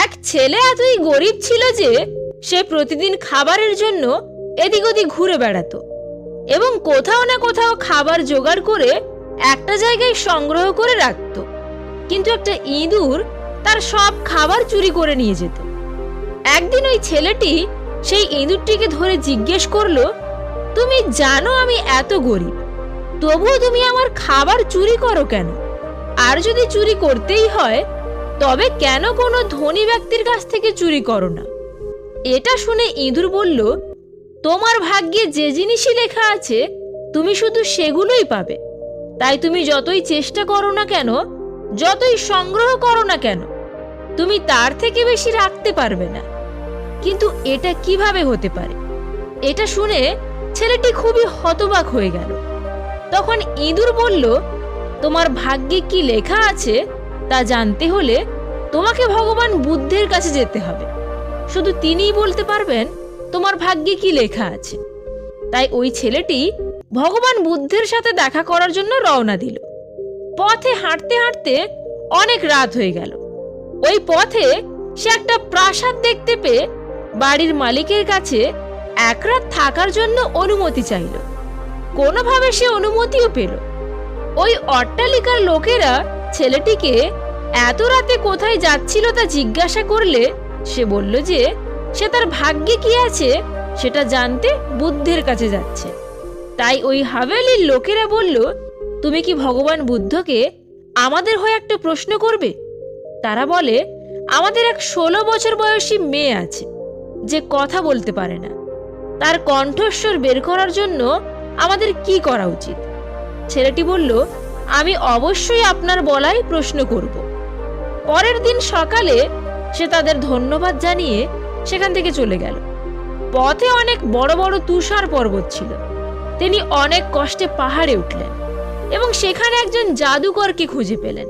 এক ছেলে এতই গরিব ছিল যে সে প্রতিদিন খাবারের জন্য এদিক ওদিক ঘুরে বেড়াতো এবং কোথাও না কোথাও খাবার জোগাড় করে একটা জায়গায় সংগ্রহ করে রাখত। কিন্তু একটা ইঁদুর তার সব খাবার চুরি করে নিয়ে যেত। একদিন ওই ছেলেটি সেই ইঁদুরটিকে ধরে জিজ্ঞেস করল, তুমি জানো আমি এত গরিব, তবুও তুমি আমার খাবার চুরি করো কেন? আর যদি চুরি করতেই হয় তবে কেন কোনো ধনী ব্যক্তির কাছ থেকে চুরি করো না? এটা শুনে ইঁদুর বলল, তোমার ভাগ্যে যে জিনিসই লেখা আছে, তুমি শুধু সেগুলোই পাবে। তাই তুমি যতই চেষ্টা করো না কেন, যতই সংগ্রহ করো না কেন, তুমি তার থেকে বেশি রাখতে পারবে না। কিন্তু এটা কীভাবে হতে পারে? এটা শুনে ছেলেটি খুবই হতবাক হয়ে গেল। তখন ইঁদুর বলল, তোমার ভাগ্যে কি লেখা আছে তা জানতে হলে তোমাকে ভগবান বুদ্ধের কাছে যেতে হবে। শুধু তিনিই বলতে পারবেন তোমার ভাগ্যে কি লেখা আছে। তাই ওই ছেলেটি ভগবান বুদ্ধের সাথে দেখা করার জন্য রওনা দিল। পথে হাঁটতে হাঁটতে অনেক রাত হয়ে গেল। ওই পথে সে একটা প্রাসাদ দেখতে পেয়ে বাড়ির মালিকের কাছে এক রাত থাকার জন্য অনুমতি চাইল। কোনোভাবে সে অনুমতিও পেল। ওই অট্টালিকার লোকেরা ছেলেটিকে এত রাতে কোথায় যাচ্ছিল তা জিজ্ঞাসা করলে সে বলল যে, সে তার ভাগ্যে কি আছে সেটা জানতে বুদ্ধের কাছে যাচ্ছে। তাই ওই হাভেলির লোকেরা বলল, তুমি কি ভগবান বুদ্ধকে আমাদের হয়ে একটা প্রশ্ন করবে? তারা বলে, আমাদের এক ষোলো বছর বয়সী মেয়ে আছে, যে কথা বলতে পারে না। তার কণ্ঠস্বর বের করার জন্য আমাদের কি করা উচিত? ছেলেটি বলল, আমি অবশ্যই আপনার বলাই প্রশ্ন করব। পরের দিন সকালে সে তাদের ধন্যবাদ জানিয়ে সেখান থেকে চলে গেল। পথে অনেক বড় বড় তুষার পর্বত ছিল। তিনি অনেক কষ্টে পাহাড়ে উঠলেন এবং সেখানে একজন জাদুকরকে খুঁজে পেলেন।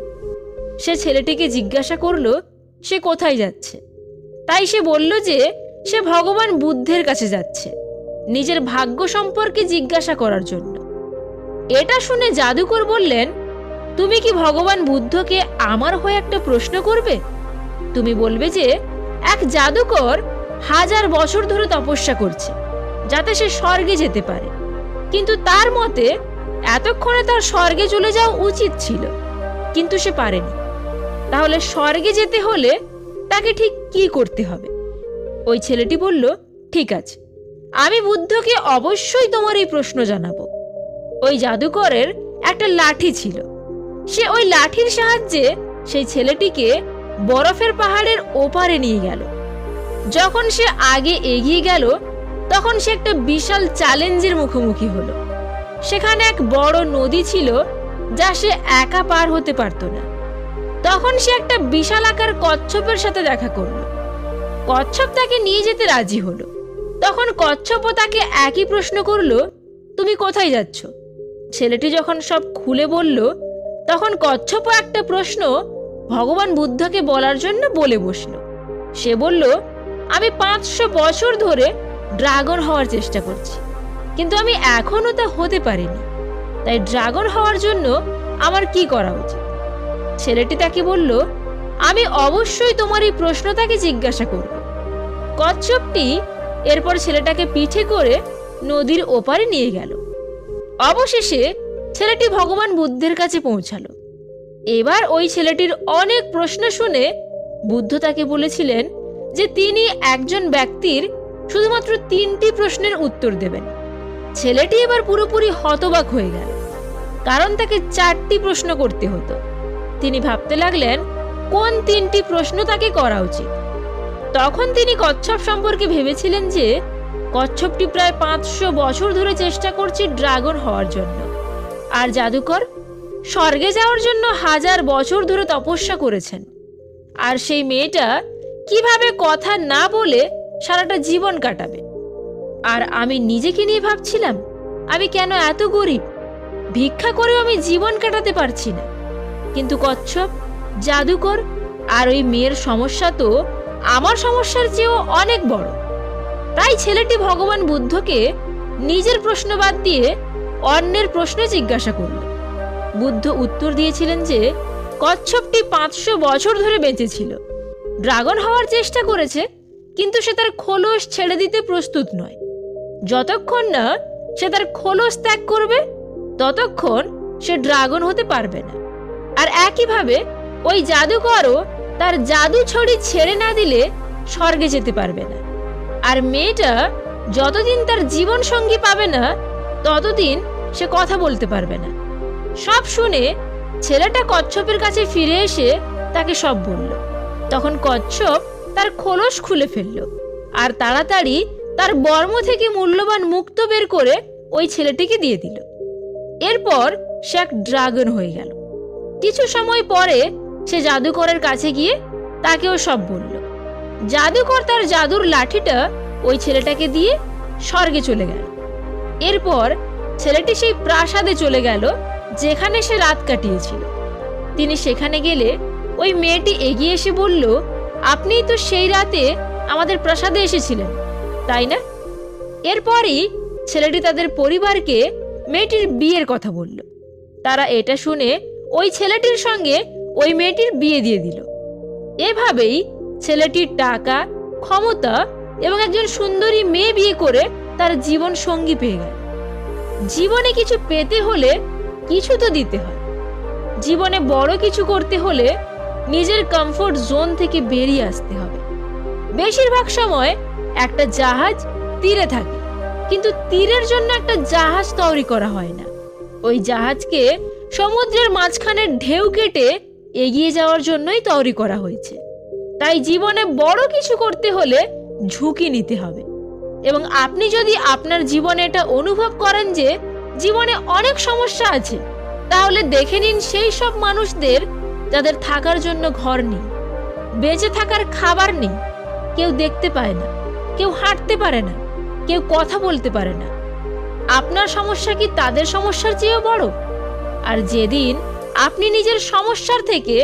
সে ছেলেটিকে জিজ্ঞাসা করল, সে কোথায় যাচ্ছে? তাই সে বলল যে, সে ভগবান বুদ্ধের কাছে যাচ্ছে, নিজের ভাগ্য সম্পর্কে জিজ্ঞাসা করার জন্য। এটা শুনে জাদুকর বললেন তুমি কি ভগবান বুদ্ধকে আমার হয়ে একটা প্রশ্ন করবে? তুমি বলবে যে, এক জাদুকর হাজার বছর ধরে তপস্যা করছে, যাতে সে স্বর্গে যেতে পারে। কিন্তু তার মতে, এতক্ষণে তার স্বর্গে চলে যাওয়া উচিত ছিল, কিন্তু সে পারেনি। তাহলে স্বর্গে যেতে হলে তাকে ঠিক কি করতে হবে? ওই ছেলেটি বলল, ঠিক আছে, আমি বুদ্ধকে অবশ্যই তোমার এই প্রশ্ন জানাব। ওই জাদুকরের একটা লাঠি ছিল সে ওই লাঠির সাহায্যে সেই ছেলেটিকে বরফের পাহাড়ের ওপারে নিয়ে গেল। যখন সে আগে এগিয়ে গেল, তখন সে একটা বিশাল চ্যালেঞ্জের মুখোমুখি হলো। সেখানে এক বড় নদী ছিল যা সে একা পার হতে পারত না। তখন সে একটা বিশাল আকার কচ্ছপের সাথে দেখা করল। কচ্ছপ তাকে নিয়ে যেতে রাজি হলো। তখন কচ্ছপও তাকে একই প্রশ্ন করল, তুমি কোথায় যাচ্ছ? ছেলেটি যখন সব খুলে বলল তখন কচ্ছপ একটা প্রশ্ন ভগবান বুদ্ধকে বলার জন্য বলে বসল। সে বলল, আমি পাঁচশো বছর ধরে ড্রাগন হওয়ার চেষ্টা করছি, কিন্তু আমি এখনও তা হতে পারিনি। তাই ড্রাগন হওয়ার জন্য আমার কি করা উচিত? ছেলেটি তাকে বলল, আমি অবশ্যই তোমার এই প্রশ্ন তাকে জিজ্ঞাসা করব। কচ্ছপটি এরপর ছেলেটাকে পিঠে করে নদীর ওপারে নিয়ে গেল। অবশেষে ছেলেটি ভগবান বুদ্ধের কাছে পৌঁছালো। এবার ওই ছেলেটির অনেক প্রশ্ন শুনে বুদ্ধ তাকে বলেছিলেন যে তিনি একজন ব্যক্তির শুধুমাত্র তিনটি প্রশ্নের উত্তর দেবেন। ছেলেটি এবার পুরোপুরি হতবাক হয়ে গেল, কারণ তাকে চারটি প্রশ্ন করতে হতো। তিনি ভাবতে লাগলেন, কোন তিনটি প্রশ্ন তাকে করা উচিত? তখন তিনি কচ্ছপ সম্পর্কে ভেবেছিলেন যে কচ্ছপটি প্রায় পাঁচশো বছর ধরে চেষ্টা করছে ড্রাগন হওয়ার জন্য। আর জাদুকর স্বর্গে যাওয়ার জন্য হাজার বছর ধরে তপস্যা করেছেন। আর সেই মেয়েটা কীভাবে কথা না বলে সারাটা জীবন কাটাবে? আর আমি নিজেকে নিয়ে ভাবছিলাম, আমি কেন এত গরিব? ভিক্ষা করেও আমি জীবন কাটাতে পারছি না। কিন্তু কচ্ছপ, জাদুকর আর ওই মেয়ের সমস্যা তো আমার সমস্যার চেয়েও অনেক বড়। তাই ছেলেটি ভগবান বুদ্ধকে নিজের প্রশ্ন বাদ দিয়ে অন্যের প্রশ্ন জিজ্ঞাসা করল। বুদ্ধ উত্তর দিয়েছিলেন যে, কচ্ছপটি পাঁচশো বছর ধরে বেঁচে ছিল। ড্রাগন হওয়ার চেষ্টা করেছে, কিন্তু সে তার খোলস ছেড়ে দিতে প্রস্তুত নয়। যতক্ষণ না সে তার খোলস ত্যাগ করবে, ততক্ষণ সে ড্রাগন হতে পারবে না। আর একইভাবে, ওই জাদুকরও তার জাদু ছড়ি ছেড়ে না দিলে স্বর্গে যেতে পারবে না। আর মেয়েটা যতদিন তার জীবন সঙ্গী পাবে না, ততদিন সে কথা বলতে পারবে না। সব শুনে ছেলেটা কচ্ছপের কাছে ফিরে এসে তাকে সব বলল। তখন কচ্ছপ তার খোলস খুলে ফেলল আর তাড়াতাড়ি তার বর্ম থেকে মূল্যবান মুক্ত বের করে ওই ছেলেটিকে দিয়ে দিল। এরপর সে এক ড্রাগন হয়ে গেল। কিছু সময় পরে সে জাদুকরের কাছে গিয়ে তাকেও সব বলল। জাদুকর তার জাদুর লাঠিটা ওই ছেলেটাকে দিয়ে স্বর্গে চলে গেল। এরপর ছেলেটি সেই প্রাসাদে চলে গেল, যেখানে সে রাত কাটিয়েছিল। তিনি সেখানে গেলে ওই মেয়েটি এগিয়ে এসে বলল, আপনিই তো সেই রাতে আমাদের প্রাসাদে এসেছিলেন, তাই না? এরপরই ছেলেটি তাদের পরিবারকে মেয়েটির বিয়ের কথা বলল। তারা এটা শুনে ওই ছেলেটির সঙ্গে ওই মেয়েটির বিয়ে দিয়ে দিল। এভাবেই ছেলেটির টাকা, ক্ষমতা এবং একজন সুন্দরী মেয়ে বিয়ে করে তার জীবন সঙ্গী পেয়ে গেল। জীবনে কিছু পেতে হলে কিছু তো দিতে হয়। জীবনে বড় কিছু করতে হলে নিজের কমফোর্ট জোন থেকে বেরিয়ে আসতে হবে। বেশিরভাগ সময় একটা জাহাজ তীরে থাকে, কিন্তু তীরের জন্য একটা জাহাজ তৈরি করা হয় না। ওই জাহাজকে সমুদ্রের মাঝখানের ঢেউ কেটে এগিয়ে যাওয়ার জন্যই তৈরি করা হয়েছে। তাই জীবনে বড় কিছু করতে হলে ঝুঁকি নিতে হবে। এবং আপনি যদি আপনার জীবনে এটা অনুভব করেন যে জীবনে অনেক সমস্যা আছে, তাহলে দেখে নিন সেই সব মানুষদের যাদের থাকার জন্য ঘর নেই, বেঁচে থাকার খাবার নেই, কেউ দেখতে পায় না, কেউ হাঁটতে পারে না, কেউ কথা বলতে পারে না। আপনার সমস্যা কি তাদের সমস্যার চেয়েও বড়? আর যেদিন আপনি নিজের সমস্যার থেকে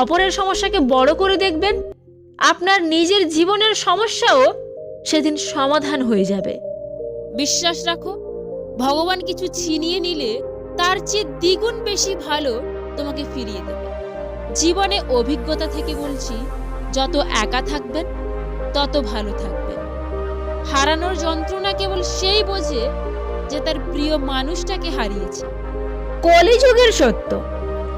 অপরের সমস্যাকে বড় করে দেখবেন, আপনার নিজের জীবনের সমস্যাও সেদিন সমাধান হয়ে যাবে। বিশ্বাস রাখো ভগবান কিছু ছিনিয়ে নিলে তার চেয়ে দ্বিগুণ বেশি ভালো তোমাকে ফিরিয়ে দেবে। জীবনে অভিজ্ঞতা থেকে বলছি যত একা থাকবেন তত ভালো থাকবেন। হারানোর যন্ত্রণা কেবল সেই বোঝে যে তার প্রিয় মানুষটাকে হারিয়েছে। কলিযুগের সত্য।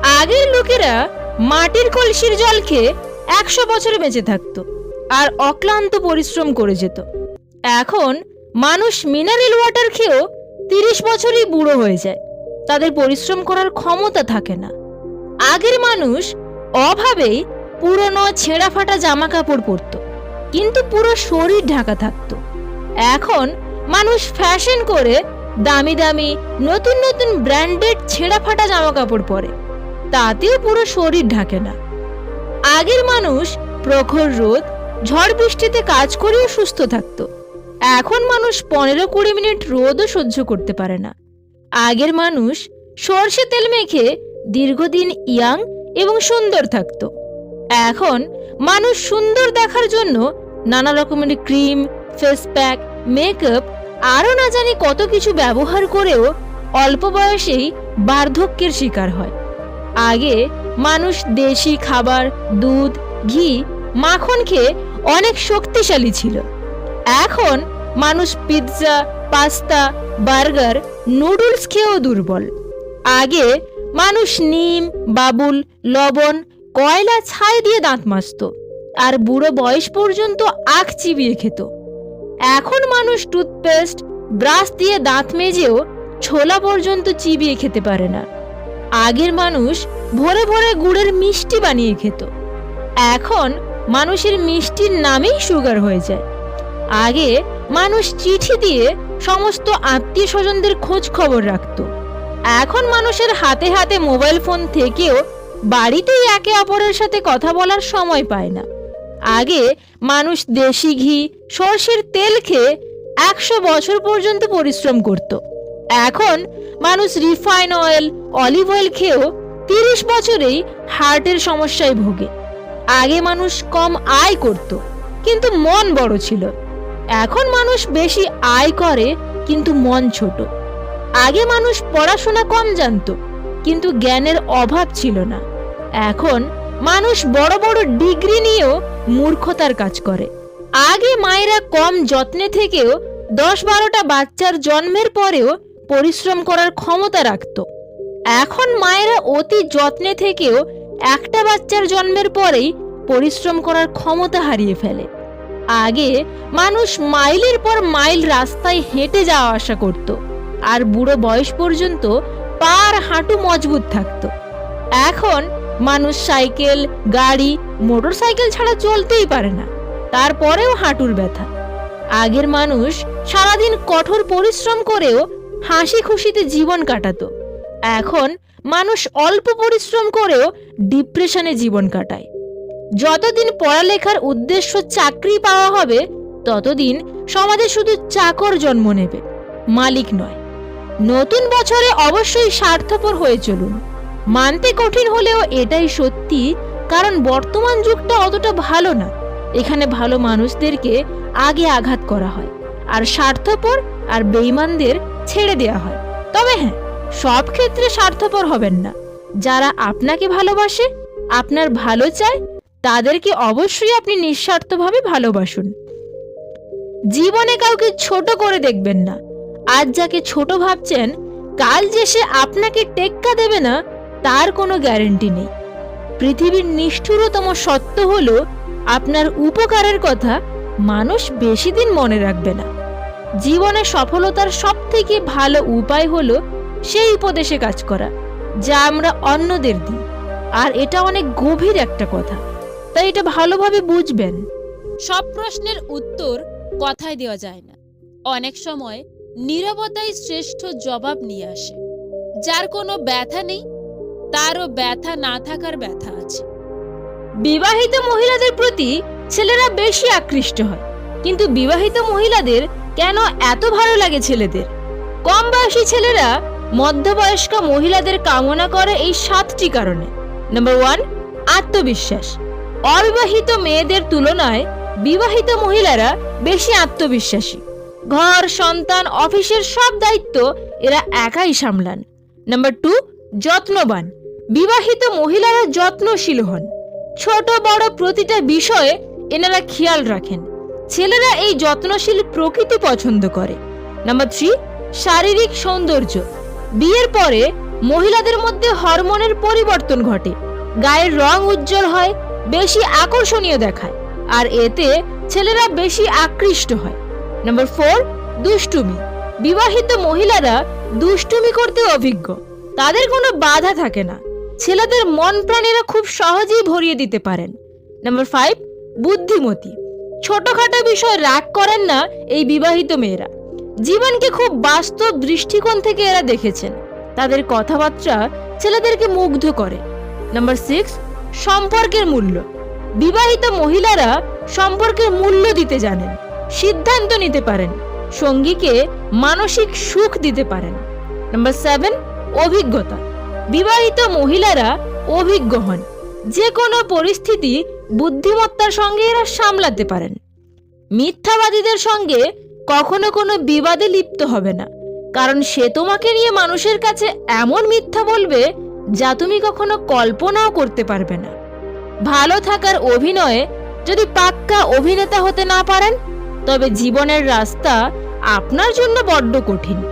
আগের লোকেরা মাটির কলসির জল খেয়ে একশো বছরে বেঁচে থাকতো। আর অক্লান্ত পরিশ্রম করে যেত। এখন মানুষ মিনারেল ওয়াটার খেয়েও তিরিশ বছরই বুড়ো হয়ে যায়। তাদের পরিশ্রম করার ক্ষমতা থাকে না। আগের মানুষ অভাবেই পুরনো ছেঁড়া ফাটা জামা কাপড় পরতো, কিন্তু পুরো শরীর ঢাকা থাকতো। এখন মানুষ ফ্যাশন করে দামি দামি, নতুন নতুন ব্র্যান্ডেড ছেঁড়া ফাটা জামা কাপড় পরে। তাতেও পুরো শরীর ঢাকে না। আগের মানুষ প্রখর রোদ ঝড় বৃষ্টিতে কাজ করেও সুস্থ থাকত। এখন মানুষ পনেরো কুড়ি মিনিট রোদও সহ্য করতে পারে না। আগের মানুষ সর্ষে তেল মেখে দীর্ঘদিন ইয়াং এবং সুন্দর থাকত। এখন মানুষ সুন্দর দেখার জন্য নানা রকমের ক্রিম ফেস প্যাক মেকআপ আরও না জানি কত কিছু ব্যবহার করেও অল্প বয়সেই বার্ধক্যের শিকার হয়। আগে মানুষ দেশি খাবার, দুধ, ঘি, মাখন খেয়ে অনেক শক্তিশালী ছিল। এখন মানুষ পিৎজা, পাস্তা, বার্গার, নুডলস খেয়েও দুর্বল। আগে মানুষ নিম, বাবুল, লবণ, কয়লা ছাই দিয়ে দাঁত মাজতো আর বুড়ো বয়স পর্যন্ত আখ চিবিয়ে খেত। এখন মানুষ টুথপেস্ট, ব্রাশ দিয়ে দাঁত মেজেও ছোলা পর্যন্ত চিবিয়ে খেতে পারে না। আগের মানুষ ভোরে ভোরে গুড়ের মিষ্টি বানিয়ে খেত। এখন মানুষের মিষ্টির নামেই সুগার হয়ে যায়। আগে মানুষ চিঠি দিয়ে সমস্ত আত্মীয় স্বজনদের খোঁজ খবর রাখত। এখন মানুষের হাতে হাতে মোবাইল ফোন থেকেও বাড়িতেই একে অপরের সাথে কথা বলার সময় পায় না। আগে মানুষ দেশি ঘি, সর্ষের তেল খেয়ে একশো বছর পর্যন্ত পরিশ্রম করত। এখন মানুষ রিফাইন অয়েল, অলিভ অয়েল খেয়েও তিরিশ বছরেই হার্টের সমস্যায় ভোগে। আগে মানুষ কম আয় করত, কিন্তু মন বড় ছিল। এখন মানুষ বেশি আয় করে, কিন্তু মন ছোট। আগে মানুষ পড়াশোনা কম জানতো, কিন্তু জ্ঞানের অভাব ছিল না। এখন মানুষ বড় বড় ডিগ্রি নিয়েও মূর্খতার কাজ করে। আগে মায়েরা কম যত্নে থেকেও দশ বারোটা বাচ্চার জন্মের পরেও পরিশ্রম করার ক্ষমতা রাখত। এখন মায়েরা অতি যত্নে থেকেও একটা বাচ্চার জন্মের পরেই পরিশ্রম করার ক্ষমতা হারিয়ে ফেলে। আগে মানুষ মাইলের পর মাইল রাস্তায় হেঁটে যাওয়া আসা করত, আর বুড়ো বয়স পর্যন্ত পার হাঁটু মজবুত থাকত। এখন মানুষ সাইকেল, গাড়ি মোটর সাইকেল ছাড়া চলতেই পারে না, তারপরেও হাঁটুর ব্যথা। আগের মানুষ সারাদিন কঠোর পরিশ্রম করেও হাসি খুশিতে জীবন কাটাতো। এখন মানুষ অল্প পরিশ্রম করেও ডিপ্রেশনে জীবন কাটায়। যতদিন পড়ালেখার উদ্দেশ্য চাকরি পাওয়া হবে, ততদিন সমাজে শুধু চাকর জন্ম নেবে, মালিক নয়। নতুন বছরে অবশ্যই স্বার্থপর হয়ে চলুন। মানতে কঠিন হলেও এটাই সত্যি, কারণ বর্তমান যুগটা অতটা ভালো না। এখানে ভালো মানুষদেরকে আগে আঘাত করা হয়, আর স্বার্থপর আর বেইমানদের ছেড়ে দেওয়া হয়। তবে হ্যাঁ সব ক্ষেত্রে স্বার্থপর হবেন না। যারা আপনাকে ভালোবাসে, আপনার ভালো চায়, তাদেরকে অবশ্যই আপনি নিঃস্বার্থভাবে ভালোবাসুন। জীবনে কাউকে ছোট করে দেখবেন না। আজ যাকে ছোট ভাবছেন, কাল যে সে আপনাকে টেক্কা দেবে না, তার কোনো গ্যারেন্টি নেই। পৃথিবীর নিষ্ঠুরতম সত্য হলো, আপনার উপকারের কথা মানুষ বেশি দিন মনে রাখবে না। জীবনে সফলতার সব থেকে ভালো উপায় হলো সেই উপদেশে কাজ করা যা আমরা অন্যদের দিই। আর এটা অনেক গভীর একটা কথা তাই এটা ভালোভাবে বুঝবেন। সব প্রশ্নের উত্তর কথায় দেওয়া যায় না। অনেক সময় নীরবতাই শ্রেষ্ঠ জবাব নিয়ে আসে। যার কোনো ব্যথা নেই তারও ব্যথা না থাকার ব্যথা আছে। বিবাহিত মহিলাদের প্রতি ছেলেরা বেশি আকৃষ্ট হয় কিন্তু বিবাহিত মহিলাদের কেন এত ভালো লাগে ছেলেদের? কম বয়সী ছেলেরা মধ্যবয়স্ক মহিলাদের কামনা করে এই সাতটি কারণে। নাম্বার ওয়ান আত্মবিশ্বাস। অবিবাহিত মেয়েদের তুলনায় বিবাহিত মহিলারা বেশি আত্মবিশ্বাসী। ঘর, সন্তান, অফিসের সব দায়িত্ব এরা একাই সামলান। নাম্বার টু যত্নবান। বিবাহিত মহিলারা যত্নশীল হন। ছোট, বড় প্রতিটা বিষয়ে এনারা খেয়াল রাখেন। ছেলেরা এই যত্নশীল প্রকৃতি পছন্দ করে। নাম্বার থ্রি শারীরিক সৌন্দর্য। বিয়ের পরে মহিলাদের মধ্যে হরমোনের পরিবর্তন ঘটে। গায়ের রং উজ্জ্বল হয়, বেশি আকর্ষণীয় দেখায়, আর এতে ছেলেরা বেশি আকৃষ্ট হয়। নাম্বার ফোর, দুষ্টুমি। বিবাহিত মহিলারা দুষ্টুমি করতে অভিজ্ঞ। তাদের কোনো বাধা থাকে না। ছেলেদের মন প্রাণীরা খুব সহজেই ভরিয়ে দিতে পারেন। নাম্বার ফাইভ, বুদ্ধিমতী। ছোটখাটো বিষয় রাগ করেন না এই বিবাহিত মেয়েরা। জীবনকে খুব বাস্তব দৃষ্টিকোণ থেকে এরা দেখেছেন। তাদের কথাবার্তা ছেলেদেরকে মুগ্ধ করে। নাম্বার সিক্স সম্পর্কের মূল্য। বিবাহিত মহিলারা সম্পর্কের মূল্য দিতে জানেন, সিদ্ধান্ত নিতে পারেন, সঙ্গীকে মানসিক সুখ দিতে পারেন। নাম্বার সেভেন অভিজ্ঞতা। বিবাহিত মহিলারা অভিজ্ঞ হন। যে কোনো পরিস্থিতি, বুদ্ধিমত্তার সঙ্গে এরা সামলাতে পারেন। মিথ্যাবাদীদের সঙ্গে কখনো কোনো বিবাদে লিপ্ত হবে না। কারণ সে তোমাকে নিয়ে মানুষের কাছে এমন মিথ্যা বলবে যা তুমি কখনো কল্পনাও করতে পারবে না। ভালো থাকার অভিনয়ে যদি পাক্কা অভিনেতা হতে না পারেন, তবে জীবনের রাস্তা আপনার জন্য বড্ড কঠিন।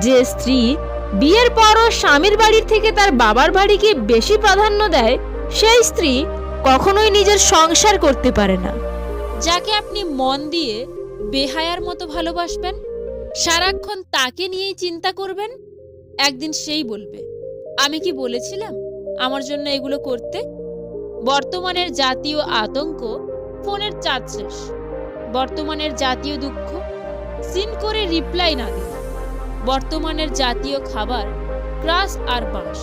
যে স্ত্রী বিয়ের পরও স্বামীর বাড়ির থেকে তার বাবার বাড়িকে বেশি প্রাধান্য দেয়, সেই স্ত্রী কখনোই নিজের সংসার করতে পারে না। যাকে আপনি মন দিয়ে বেহায়ার মতো ভালোবাসবেন? সারাক্ষণ তাকে নিয়েই চিন্তা করবেন? একদিন সেই বলবে, আমি কি বলেছিলাম আমার জন্য এগুলো করতে? বর্তমানের জাতীয় আতঙ্ক ফোনের চাঁদ শেষ। বর্তমানের জাতীয় দুঃখ সিন করে রিপ্লাই না দিল বর্তমানের জাতীয় খাবার ক্রাস আর বাঁশ।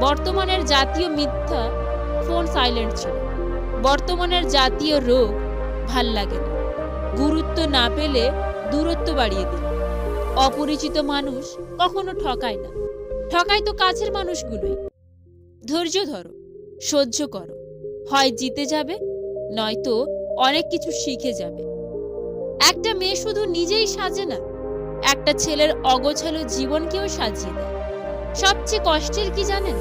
বর্তমানের জাতীয় মিথ্যা ফোন সাইলেন্ট ছিল। বর্তমানের জাতীয় রোগ ভালো লাগে না। গুরুত্ব না পেলে দূরত্ব বাড়িয়ে দিন অপরিচিত মানুষ কখনো ঠকায় না। ঠকায় তো কাছের মানুষগুলোই। ধৈর্য ধরো, সহ্য করো। হয় জিতে যাবে, নয়তো অনেক কিছু শিখে যাবে। একটা মেয়ে শুধু নিজেই সাজে না, একটা ছেলের অগোছালো জীবনকেও সাজিয়ে দেয়। সবচেয়ে কষ্টের কি জানেন?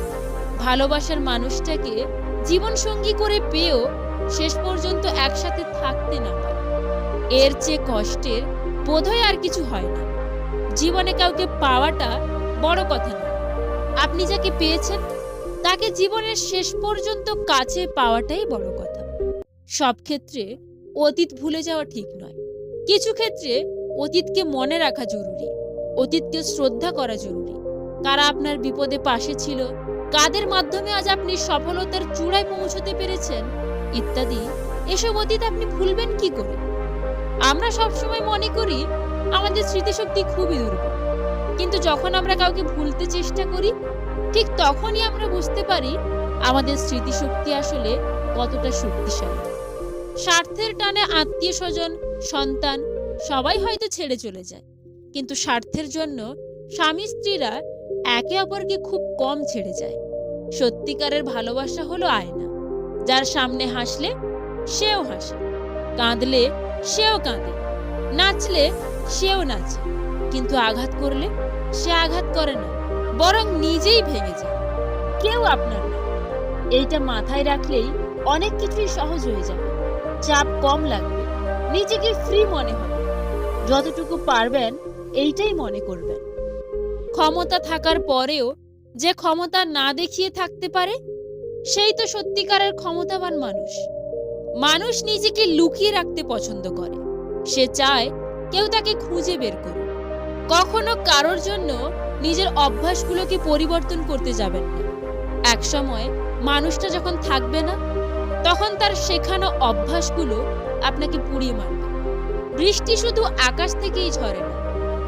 ভালোবাসার মানুষটাকে জীবনসঙ্গী করে পেয়েও শেষ পর্যন্ত একসাথে থাকতে না পারে। এর চেয়ে কষ্টের বোধহয় আর কিছু হয় না। জীবনে কাউকে পাওয়াটা বড় কথা না আপনি যাকে পেয়েছেন, তাকে জীবনের শেষ পর্যন্ত কাছে পাওয়াটাই বড় কথা। সব ক্ষেত্রে অতীত ভুলে যাওয়া ঠিক নয়। কিছু ক্ষেত্রে অতীতকে মনে রাখা জরুরি, অতীতকে শ্রদ্ধা করা জরুরি। কারা আপনার বিপদে পাশে ছিল, কাদের মাধ্যমে আজ আপনি সফলতার চূড়ায় পৌঁছতে পেরেছেন, ইত্যাদি, এসব অতীত আপনি ভুলবেন কি করে? আমরা সবসময় মনে করি আমাদের স্মৃতিশক্তি খুবই দুর্বল। কিন্তু যখন আমরা কাউকে ভুলতে চেষ্টা করি, ঠিক তখনই আমরা বুঝতে পারি আমাদের স্মৃতিশক্তি আসলে কতটা শক্তিশালী। স্বার্থের টানে আত্মীয় স্বজন, সন্তান, সবাই হয়তো ছেড়ে চলে যায়। কিন্তু স্বার্থের জন্য স্বামী স্ত্রীরা একে অপরকে খুব কম ছেড়ে যায়। সত্যিকারের ভালোবাসা হলো আয়না। যার সামনে হাসলে সেও হাসে। কাঁদলে সেও কাঁদে। নাচলে সেও নাচে, কিন্তু আঘাত করলে সে আঘাত করে না, বরং নিজেই ভেঙে যায়। কেউ আপনার না। এইটা মাথায় রাখলেই অনেক কিছুই সহজ হয়ে যাবে। চাপ কম লাগবে, নিজেকে ফ্রি মনে হবে। যতটুকু পারবেন, এইটাই মনে করবেন। ক্ষমতা থাকার পরেও যে ক্ষমতা না দেখিয়ে থাকতে পারে, সেই তো সত্যিকারের ক্ষমতাবান মানুষ। মানুষ নিজেকে লুকিয়ে রাখতে পছন্দ করে। সে চায় কেউ তাকে খুঁজে বের করুক। কখনো কারোর জন্য নিজের অভ্যাসগুলোকে পরিবর্তন করতে যাবেন না। এক সময় মানুষটা যখন থাকবে না, তখন তার শেখানো অভ্যাসগুলো আপনাকে পুড়িয়ে মারবে। বৃষ্টি শুধু আকাশ থেকেই ঝরে না,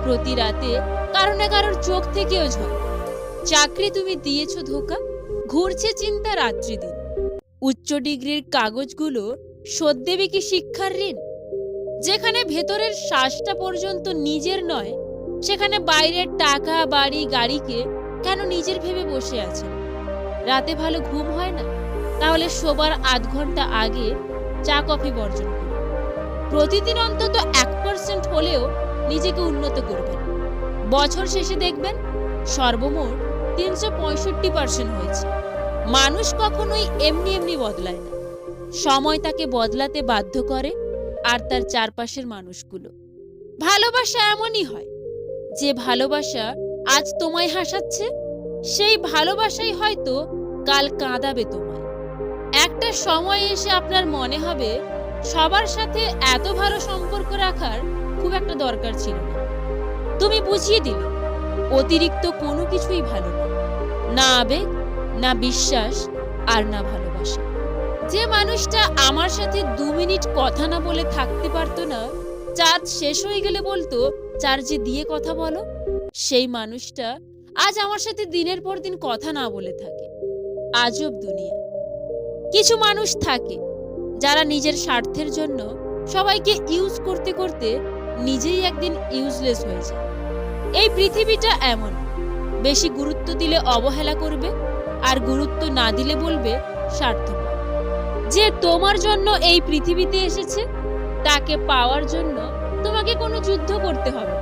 প্রতি রাতে কারও না কারোর চোখ থেকেও ঝরে। চাকরি তুমি দিয়েছ ধোকা, ঘুরছে চিন্তা রাত্রি দিন। উচ্চ ডিগ্রির কাগজগুলো দেবে কি শিক্ষার ঋণ? যেখানে ভেতরের শ্বাসটা পর্যন্ত নিজের নয়, সেখানে বাইরের টাকা, বাড়ি, গাড়িকে কেন নিজের ভেবে বসে আছেন? রাতে ভালো ঘুম হয় না? তাহলে শোবার আধ ঘণ্টা আগে চা, কফি বর্জন করুন। প্রতিদিন অন্তত এক পার্সেন্ট হলেও নিজেকে উন্নত করবেন। বছর শেষে দেখবেন সর্বমোট তিনশো পঁয়ষট্টি পার্সেন্ট হয়েছে। মানুষ কখনোই এমনি এমনি বদলায় না। সময় তাকে বদলাতে বাধ্য করে আর তার চারপাশের মানুষগুলো। ভালোবাসা এমনই হয়, যে ভালোবাসা আজ তোমায় হাসাচ্ছে, সেই ভালোবাসাই হয়তো কাল কাঁদাবে তোমায়। একটা সময় এসে আপনার মনে হবে, সবার সাথে এত ভালো সম্পর্ক রাখার খুব একটা দরকার ছিল না। তুমি বুঝিয়ে দিলে, অতিরিক্ত কোনো কিছুই ভালো না। না আবেগ না বিশ্বাস আর না ভালোবাসা। যে মানুষটা আমার সাথে দু মিনিট কথা না বলে থাকতে পারতো না চার্জ শেষ হয়ে গেলে বলতো চার্জে দিয়ে কথা বলো। সেই মানুষটা আজ আমার সাথে দিনের পর দিন কথা না বলে থাকে। আজব দুনিয়া। কিছু মানুষ থাকে যারা নিজের স্বার্থের জন্য সবাইকে ইউজ করতে করতে নিজেই একদিন ইউজলেস হয়ে যায়। এই পৃথিবীটা এমন। বেশি গুরুত্ব দিলে অবহেলা করবে আর গুরুত্ব না দিলে বলবে স্বার্থপর যে তোমার জন্য এই পৃথিবীতে এসেছে, তাকে পাওয়ার জন্য তোমাকে কোনো যুদ্ধ করতে হবে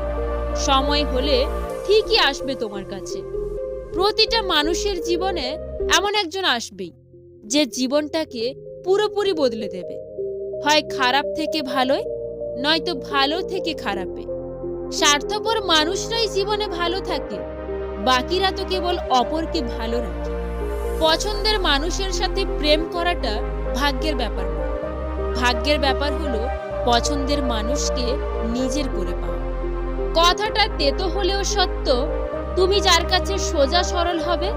সময় হলে ঠিকই আসবে তোমার কাছে। প্রতিটা মানুষের জীবনে এমন একজন আসবেই, যে জীবনটাকে পুরোপুরি বদলে দেবে। হয় খারাপ থেকে ভালোয়, নয়তো ভালো থেকে খারাপে। স্বার্থপর মানুষরাই জীবনে ভালো থাকে, বাকিরা তো কেবল অপরকে ভালো রাখে। পছন্দের মানুষের সাথে প্রেম করাটা ভাগ্যের ব্যাপার ভাগ্যের ব্যাপার হলো পছন্দের মানুষকে নিজের করে পাওয়া। কথাটা তেতো হলেও সত্য, তুমি যার কাছে সোজা সরল হবে,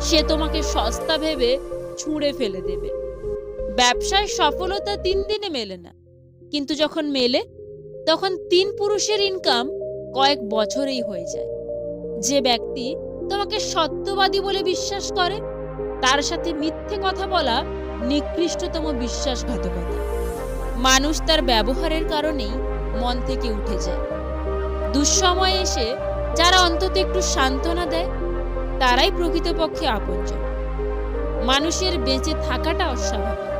সে তোমাকে সস্তা ভেবে ছুঁড়ে ফেলে দেবে। ব্যবসায় সফলতা তিন দিনে মেলে না, কিন্তু যখন মেলে, তখন তিন পুরুষের ইনকাম কয়েক বছরেই হয়ে যায়। যে ব্যক্তি তোমাকে সত্যবাদী বলে বিশ্বাস করে তার সাথে মিথ্যে কথা বলা নিকৃষ্টতম বিশ্বাসঘাতকতা। মানুষ তার ব্যবহারের কারণেই মন থেকে উঠে যায়। দুঃসময়ে এসে যারা অন্তত একটু সান্ত্বনা দেয়, তারাই প্রকৃতপক্ষে আপনজন। মানুষের বেঁচে থাকাটা অস্বাভাবিক।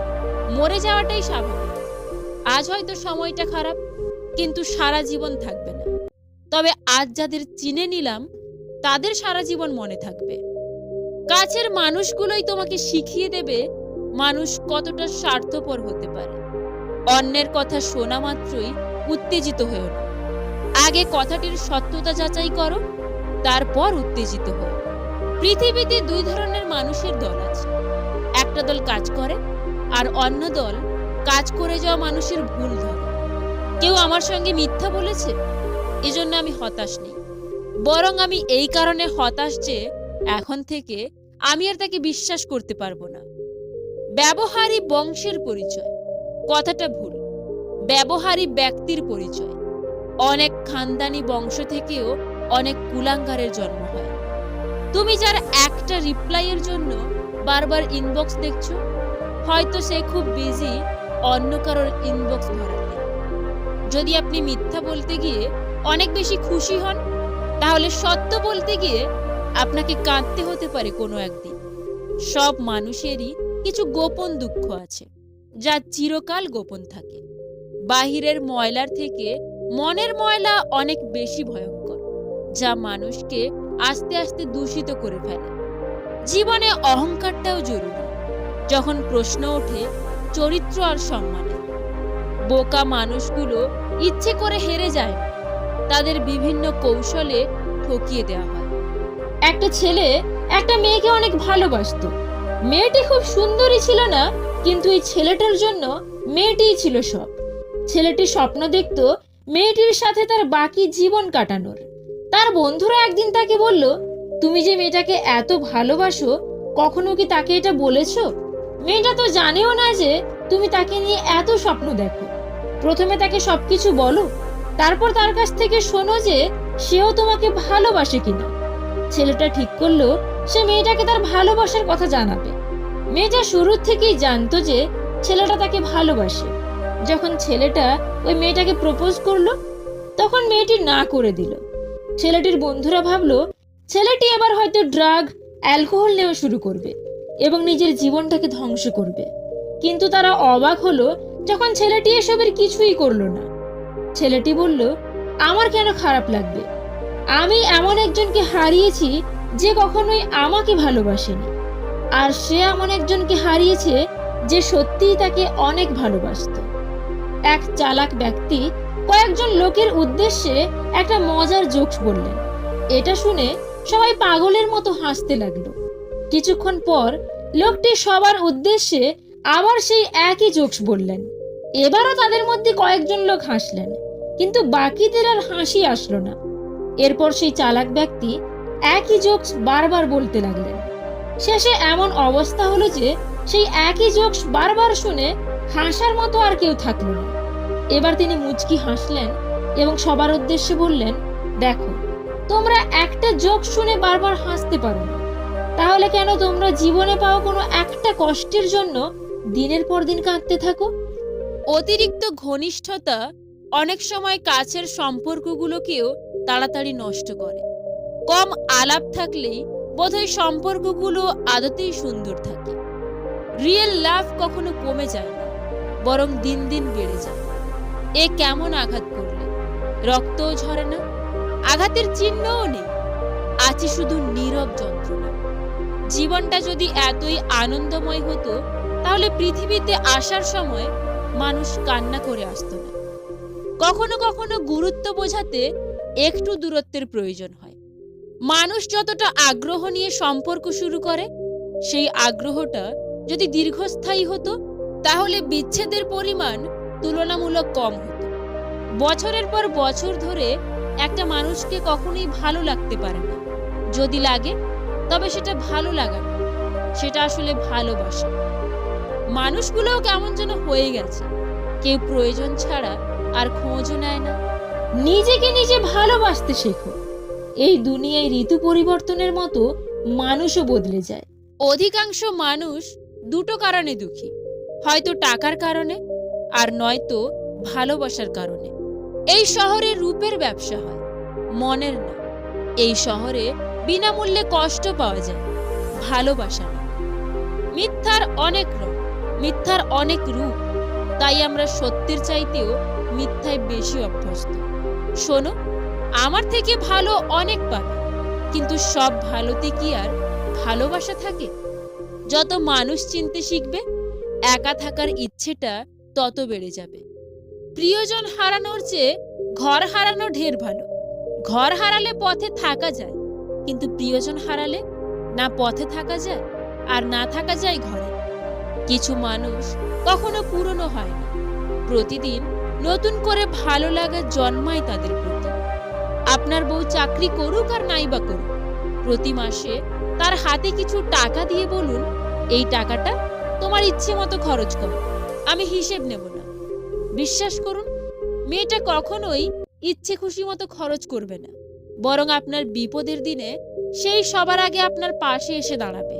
মরে যাওয়াটাই স্বাভাবিক। আজ হয়তো সময়টা খারাপ, কিন্তু সারা জীবন থাকবে না। তবে আজ যাদের চিনে নিলাম, তাদের সারা জীবন মনে থাকবে। কাছের মানুষগুলোই তোমাকে শিখিয়ে দেবে মানুষ কতটা স্বার্থপর হতে পারে। অন্যের কথা শোনা মাত্রই উত্তেজিত হয়েও না। আগে কথাটির সত্যতা যাচাই করো, তারপর উত্তেজিত হও। পৃথিবীতে দুই ধরনের মানুষের দল আছে। একটা দল কাজ করে আর অন্য দল কাজ করে যাওয়া মানুষের ভুল ধরে। কেউ আমার সঙ্গে মিথ্যা বলেছে, এজন্য আমি হতাশ নেই। বরং আমি এই কারণে হতাশ যে এখন থেকে আমি আর তাকে বিশ্বাস করতে পারব না। ব্যবহারই বংশের পরিচয়। কথাটা ভুল। ব্যবহারী ব্যক্তির পরিচয়। অনেক খানদানি বংশ থেকেও অনেক কুলাঙ্গারের জন্ম হয়। তুমি যার একটা রিপ্লাইয়ের জন্য বারবার ইনবক্স দেখছ? হয়তো সে খুব বিজি অন্য কারোর ইনবক্স ভরাতে যদি আপনি মিথ্যা বলতে গিয়ে অনেক বেশি খুশি হন, তাহলে সত্য বলতে গিয়ে আপনাকে কাঁদতে হতে পারে কোনো একদিন। সব মানুষেরই কিছু গোপন দুঃখ আছে, যা চিরকাল গোপন থাকে। বাহিরের ময়লার থেকে মনের ময়লা অনেক বেশি ভয়ঙ্কর, যা মানুষকে আস্তে আস্তে দূষিত করে ফেলে। জীবনে অহংকারটাও জরুরি, যখন প্রশ্ন ওঠে চরিত্র আর সম্মানে। বোকা মানুষগুলো ইচ্ছে করে হেরে যায় তাদের বিভিন্ন কৌশলে ঠকিয়ে দেওয়া হয়। একটা ছেলে একটা মেয়েকে অনেক ভালোবাসতো। মেয়েটি খুব সুন্দরী ছিল না, কিন্তু এই ছেলেটার জন্য মেয়েটিই ছিল সব। ছেলেটি স্বপ্ন দেখতো মেয়েটির সাথে তার বাকি জীবন কাটানোর। তার বন্ধুরা একদিন তাকে বলল, তুমি যে মেয়েটাকে এত ভালোবাসো, কখনো কি তাকে এটা বলেছ? মেয়েটা তো জানেও না যে তুমি তাকে নিয়ে এত স্বপ্ন দেখো। প্রথমে তাকে সবকিছু বলো, তারপর তার কাছ থেকে শোনো যে সেও তোমাকে ভালোবাসে কিনা। ছেলেটা ঠিক করল, সে মেয়েটাকে তার ভালোবাসার কথা জানাবে। মেয়েটা শুরু থেকেই জানতো যে ছেলেটা তাকে ভালোবাসে। যখন ছেলেটা ওই মেয়েটাকে প্রপোজ করল, তখন মেয়েটি না করে দিল। ছেলেটির বন্ধুরা ভাবলো, ছেলেটি এবার হয়তো ড্রাগ অ্যালকোহল নেওয়া শুরু করবে এবং নিজের জীবনটাকে ধ্বংস করবে। কিন্তু তারা অবাক হলো যখন ছেলেটি এসবের কিছুই করল না। ছেলেটি বলল, আমার কেন খারাপ লাগবে? আমি এমন একজনকে হারিয়েছি যে কখনোই আমাকে ভালোবাসেনি। আর সে এমন একজনকে হারিয়েছে যে সত্যিই তাকে অনেক ভালোবাসতো। এক চালাক ব্যক্তি কয়েকজন লোকের উদ্দেশ্যে একটা মজার জোকস বললেন। এটা শুনে সবাই পাগলের মতো হাসতে লাগল। কিছুক্ষণ পর লোকটি সবার উদ্দেশ্যে আবার সেই একই জোকস বললেন। এবারও তাদের মধ্যে কয়েকজন লোক হাসলেন, কিন্তু বাকিদের আর হাসি আসলো না। এরপর সেই চালাক ব্যক্তি একই জোকস বারবার বলতে লাগলেন। শেষে এমন অবস্থা হলো যে সেই একই জোকস বারবার শুনে হাসার মতো আর কেউ থাকল না। এবার তিনি মুচকি হাসলেন এবং সবার উদ্দেশ্যে বললেন, দেখো, তোমরা একটা জোক শুনে বারবার হাসতে পারো না। তাহলে কেন তোমরা জীবনে পাওয়া কোনো একটা কষ্টের জন্য দিনের পর দিন কাঁদতে থাকো? অতিরিক্ত ঘনিষ্ঠতা অনেক সময় কাছের সম্পর্কগুলোকেও তাড়াতাড়ি নষ্ট করে। কম আলাপ থাকলেই বোধহয় সম্পর্কগুলো আদতেই সুন্দর থাকে। রিয়েল লাভ কখনো কমে যায় না, বরং দিন দিন বেড়ে যায়। এ কেমন আঘাত করলে? রক্তও ঝরে না, আঘাতের চিহ্নও নেই। আছে শুধু নীরব যন্ত্রণা। জীবনটা যদি এতই আনন্দময় হতো, তাহলে পৃথিবীতে আসার সময় মানুষ কান্না করে আসতো না। কখনো কখনো গুরুত্ব বোঝাতে একটু দূরত্বের প্রয়োজন হয়। মানুষ যতটা আগ্রহ নিয়ে সম্পর্ক শুরু করে, সেই আগ্রহটা যদি দীর্ঘস্থায়ী হতো, তাহলে বিচ্ছেদের পরিমাণ তুলনামূলক কম হতো। বছরের পর বছর ধরে একটা মানুষকে কখনোই ভালো লাগতে পারে না। যদি লাগে, তবে সেটা ভালো লাগা সেটা আসলে ভালোবাসা। মানুষগুলোও কেমন যেন হয়ে গেছে। কেউ প্রয়োজন ছাড়া আর খোঁজও নেয় না। নিজেকে নিজে ভালোবাসতে শেখো। এই দুনিয়ায় ঋতু পরিবর্তনের মতো মানুষও বদলে যায়। অধিকাংশ মানুষ দুটো কারণে দুঃখী। হয়তো টাকার কারণে আর নয়তো ভালোবাসার কারণে। এই শহরে রূপের ব্যবসা হয়, মনের না। এই শহরে বিনামূল্যে কষ্ট পাওয়া যায়, ভালোবাসা না। মিথ্যার অনেক রূপ মিথ্যার অনেক রূপ, তাই আমরা সত্যের চাইতেও মিথ্যায় বেশি অভ্যস্ত। শোনো, আমার থেকে ভালো অনেক পাবে, কিন্তু সব ভালোতে কি আর ভালোবাসা থাকে? যত মানুষ চিনতে শিখবে, একা থাকার ইচ্ছেটা তত বেড়ে যাবে। প্রিয়জন হারানোর চেয়ে ঘর হারানো ঢের ভালো। ঘর হারালে পথে থাকা যায়, কিন্তু প্রিয়জন হারালে না পথে থাকা যায় আর না থাকা যায় ঘরে। কিছু মানুষ কখনো পুরনো হয় না। প্রতিদিন নতুন করে ভালো লাগা জন্মায় তাদের প্রতি। আপনার বউ চাকরি করুক আর নাই বা করুক, প্রতি মাসে তার হাতে কিছু টাকা দিয়ে বলুন, এই টাকাটা তোমার ইচ্ছে মতো খরচ করো, আমি হিসেব নেব না। বিশ্বাস করুন, মেয়েটা কখনোই ইচ্ছে খুশি মতো খরচ করবে না, বরং আপনার বিপদের দিনে সেই সবার আগে আপনার পাশে এসে দাঁড়াবে।